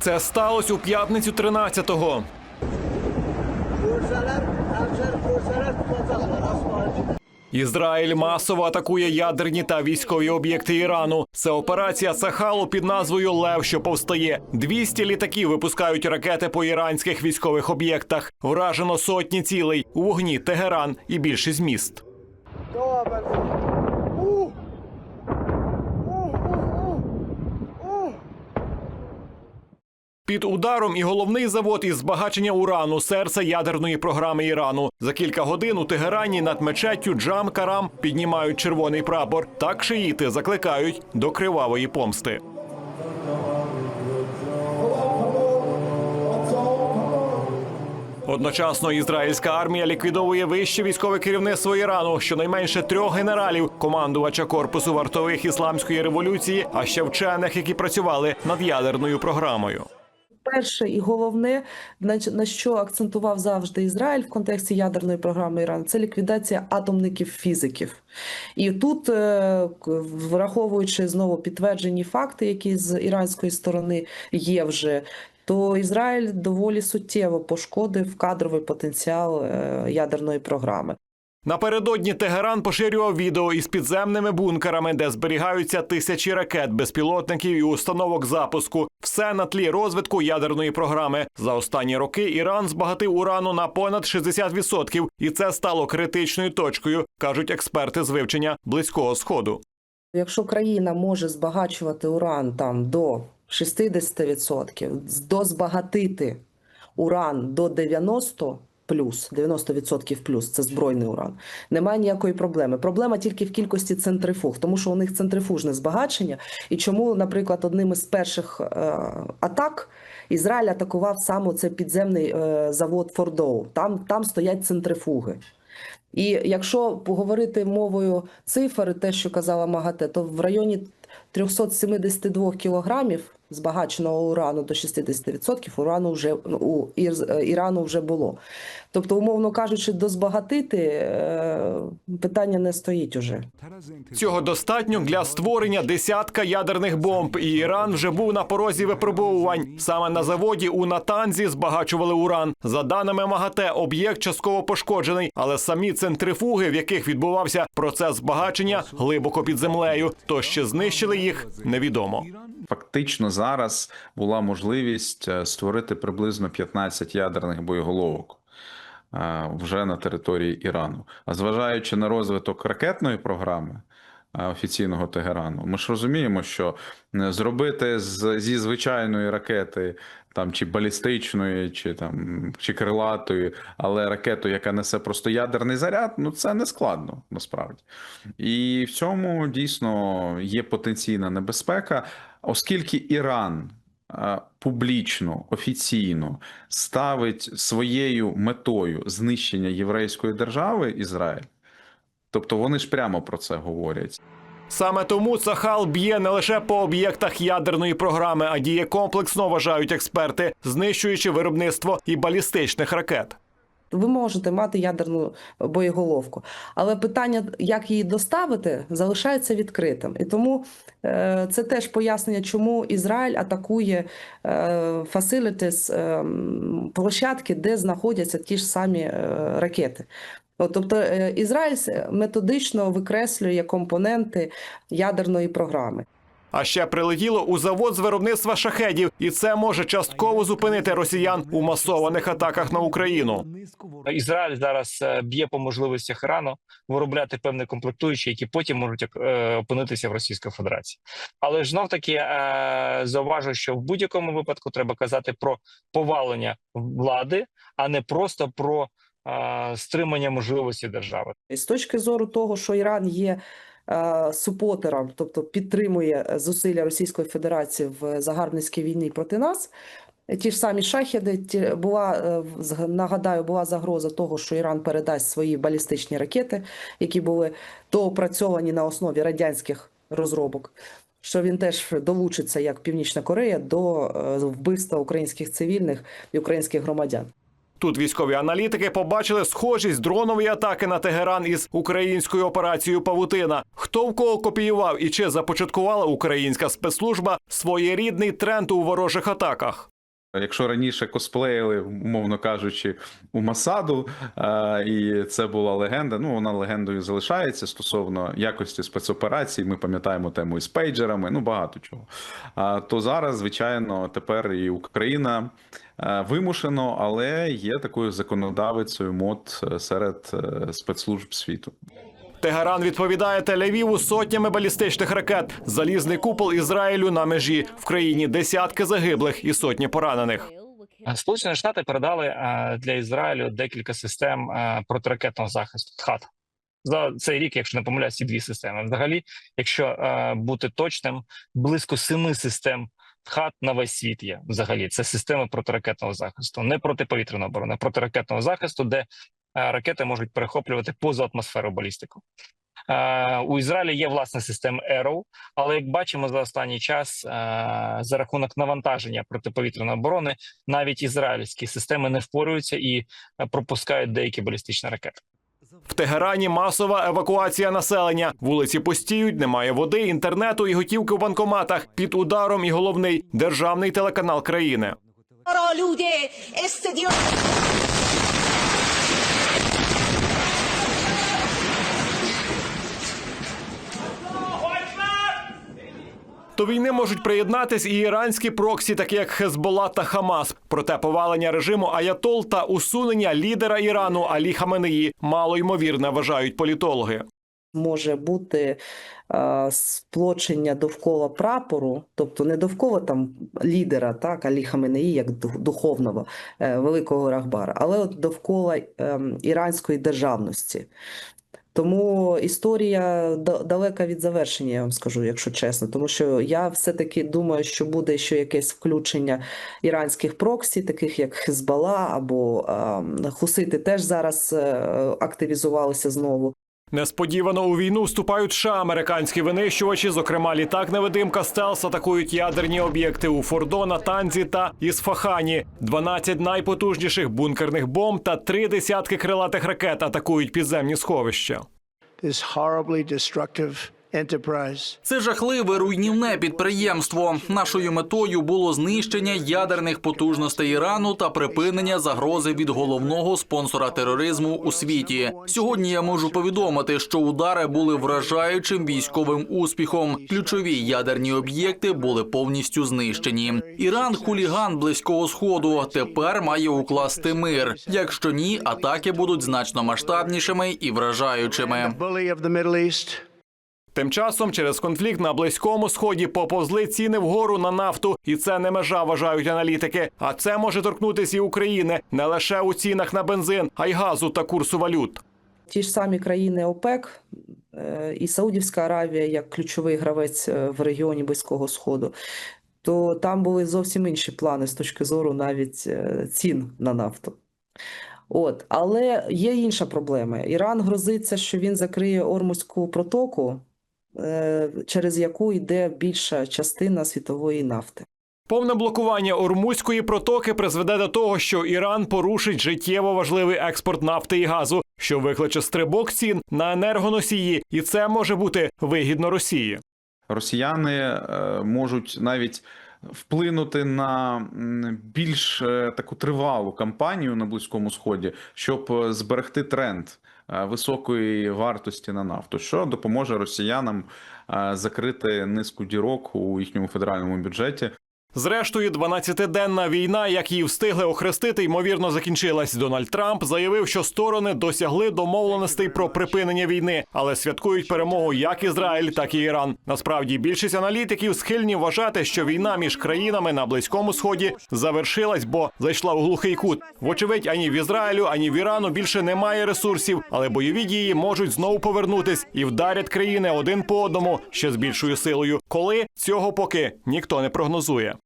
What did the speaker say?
Це сталося у п'ятницю 13-го. Görseler, hemşer görseler tutacaklar asfaltı. Ізраїль масово атакує ядерні та військові об'єкти Ірану. Це операція Сахалу під назвою Лев, що повстає. 200 літаків випускають ракети по іранських військових об'єктах. Вражено сотні цілей у вогні Тегеран і більшість міст. Під ударом і головний завод із збагачення урану, серце ядерної програми Ірану. За кілька годин у Тегерані над мечеттю Джам Карам піднімають червоний прапор. Так шиїти закликають до кривавої помсти. Одночасно ізраїльська армія ліквідовує вище військове керівництво Ірану, щонайменше трьох генералів, командувача корпусу вартових ісламської революції, а ще вчених, які працювали над ядерною програмою. Перше і головне, на, що акцентував завжди Ізраїль в контексті ядерної програми Ірану, це ліквідація атомників фізиків. І тут, е, враховуючи знову підтверджені факти, які з іранської сторони є вже, то Ізраїль доволі суттєво пошкодив кадровий потенціал е, ядерної програми. Напередодні Тегеран поширював відео із підземними бункерами, де зберігаються тисячі ракет, безпілотників і установок запуску. Все на тлі розвитку ядерної програми. За останні роки Іран збагатив урану на понад 60%, і це стало критичною точкою, кажуть експерти з вивчення близького сходу. Якщо країна може збагачувати уран там до 60%, дозбагатити уран до 90%, Плюс 90% плюс це збройний уран. Немає ніякої проблеми. Проблема тільки в кількості центрифуг, тому що у них центрифужне збагачення. І чому, наприклад, одним із перших е, атак Ізраїль атакував саме цей підземний е, завод Фордоу. Там, там стоять центрифуги. І якщо поговорити мовою цифр, те, що казала МАГАТЕ, то в районі 372 кілограмів збагаченого урану до 60% урану вже ну, у Ір- Ірану вже було. Тобто, умовно кажучи, дозбагатити е, питання не стоїть уже. Цього достатньо для створення десятка ядерних бомб. І Іран вже був на порозі випробовувань. Саме на заводі у Натанзі збагачували уран. За даними МАГАТЕ, об'єкт частково пошкоджений, але самі центрифуги, в яких відбувався процес збагачення, глибоко під землею. То ще знищили їх, невідомо. Фактично зараз була можливість е, створити приблизно 15 ядерних боєголовок вже на території Ірану. А зважаючи на розвиток ракетної програми офіційного Тегерану, ми ж розуміємо, що е, зробити з, зі звичайної ракети. Там чи балістичної, чи там чи крилатої, але ракету, яка несе просто ядерний заряд, ну це не складно насправді. І в цьому дійсно є потенційна небезпека, оскільки Іран публічно, офіційно ставить своєю метою знищення єврейської держави Ізраїль. Тобто вони ж прямо про це говорять. Саме тому Сахал б'є не лише по об'єктах ядерної програми, а діє комплексно, вважають експерти, знищуючи виробництво і балістичних ракет. Ви можете мати ядерну боєголовку, але питання, як її доставити, залишається відкритим. І тому е, це теж пояснення, чому Ізраїль атакує е, facilities, е, площадки, де знаходяться ті ж самі е, ракети. Тобто е, Ізраїль методично викреслює компоненти ядерної програми. А ще прилетіло у завод з виробництва шахедів, і це може частково зупинити росіян у масованих атаках на Україну. Ізраїль зараз е, б'є по можливостях Ірану виробляти певні комплектуючі, які потім можуть е, опинитися в Російській Федерації. Але ж знов таки е, зауважу, що в будь-якому випадку треба казати про повалення влади, а не просто про стримання можливості держави. І з точки зору того, що Іран є супотером, тобто підтримує зусилля Російської Федерації в загарбницькій війні проти нас. Ті ж самі шахіди, ті, була е, нагадаю, була загроза того, що Іран передасть свої балістичні ракети, які були доопрацьовані на основі радянських розробок. Що він теж долучиться, як Північна Корея, до е, вбивства українських цивільних і українських громадян. Тут військові аналітики побачили схожість дронової атаки на Тегеран із українською операцією Павутина. Хто в кого копіював і чи започаткувала українська спецслужба своєрідний тренд у ворожих атаках? Якщо раніше косплеїли, умовно кажучи, у Масаду, і це була легенда. Ну вона легендою залишається стосовно якості спецоперацій. Ми пам'ятаємо тему із пейджерами, ну багато чого. То зараз, звичайно, тепер і Україна вимушено, але є такою законодавицею мод е, серед е, спецслужб світу. Тегеран відповідає Тель-Авіву сотнями балістичних ракет. Залізний купол Ізраїлю на межі в країні десятки загиблих і сотні поранених. Е, Сполучені Штати передали е, для Ізраїлю декілька систем е, протиракетного захисту ТХАТ. За цей рік, якщо не помиляюсь, ці дві системи. Взагалі, якщо бути точним, близько семи систем ТХАТ на весь світ є. Взагалі, це системи протиракетного захисту, не протиповітряної оборони, а протиракетного захисту, де ракети можуть перехоплювати позаатмосферу балістику. Е, У Ізраїлі є власна система Arrow, але як бачимо за останній час, е, за рахунок навантаження протиповітряної оборони, навіть ізраїльські системи не впорюються і е, пропускають деякі балістичні ракети. В Тегерані масова евакуація населення. Вулиці пустіють, немає води, інтернету і готівки в банкоматах. Під ударом і головний державний телеканал країни. Люди, До війни можуть приєднатись і іранські проксі, такі як Хезбола та Хамас. Проте повалення режиму Аятол та усунення лідера Ірану Алі Хаменеї мало ймовірне, вважають політологи. може бути е, сплочення довкола прапору, тобто не довкола там лідера, так, Алі Хаменеї, як духовного е, великого Рахбара, але от довкола е, іранської державності. Тому історія далека від завершення, я вам скажу, якщо чесно. Тому що я все-таки думаю, що буде ще якесь включення іранських проксі, таких як Хезбала або Хусити, теж зараз е, активізувалися знову. Несподівано у війну вступають США. Американські винищувачі, зокрема літак-невидимка Стелс, атакують ядерні об'єкти у Фордо, Натанзі та Ісфахані. 12 найпотужніших бункерних бомб та три десятки крилатих ракет атакують підземні сховища. this horribly destructive. Це жахливе руйнівне підприємство. Нашою метою було знищення ядерних потужностей Ірану та припинення загрози від головного спонсора тероризму у світі. Сьогодні я можу повідомити, що удари були вражаючим військовим успіхом. Ключові ядерні об'єкти були повністю знищені. Іран хуліган близького сходу. Тепер має укласти мир. Якщо ні, атаки будуть значно масштабнішими і вражаючими. Тим часом через конфлікт на близькому сході поповзли ціни вгору на нафту, і це не межа, вважають аналітики. А це може торкнутися і України не лише у цінах на бензин, а й газу та курсу валют. Ті ж самі країни ОПЕК е, і Саудівська Аравія як ключовий гравець е, в регіоні Близького Сходу, то там були зовсім інші плани з точки зору навіть е, цін на нафту. От, але є інша проблема. Іран грозиться, що він закриє Ормузьку протоку, через яку йде більша частина світової нафти. Повне блокування Ормузької протоки призведе до того, що Іран порушить життєво важливий експорт нафти і газу, що викличе стрибок цін на енергоносії, і це може бути вигідно Росії. Росіяни е, можуть навіть вплинути на більш е, таку тривалу кампанію на близькому сході, щоб е, зберегти тренд е, високої вартості на нафту, що допоможе росіянам е, закрити низку дірок у їхньому федеральному бюджеті. Зрештою, 12-денна війна, як її встигли охрестити, ймовірно закінчилась. Дональд Трамп заявив, що сторони досягли домовленостей про припинення війни, але святкують перемогу як Ізраїль, так і Іран. Насправді більшість аналітиків схильні вважати, що війна між країнами на близькому сході завершилась, бо зайшла у глухий кут. Вочевидь, ані в Ізраїлю, ані в Ірану більше немає ресурсів, але бойові дії можуть знову повернутись і вдарять країни один по одному ще з більшою силою. Коли цього поки ніхто не прогнозує.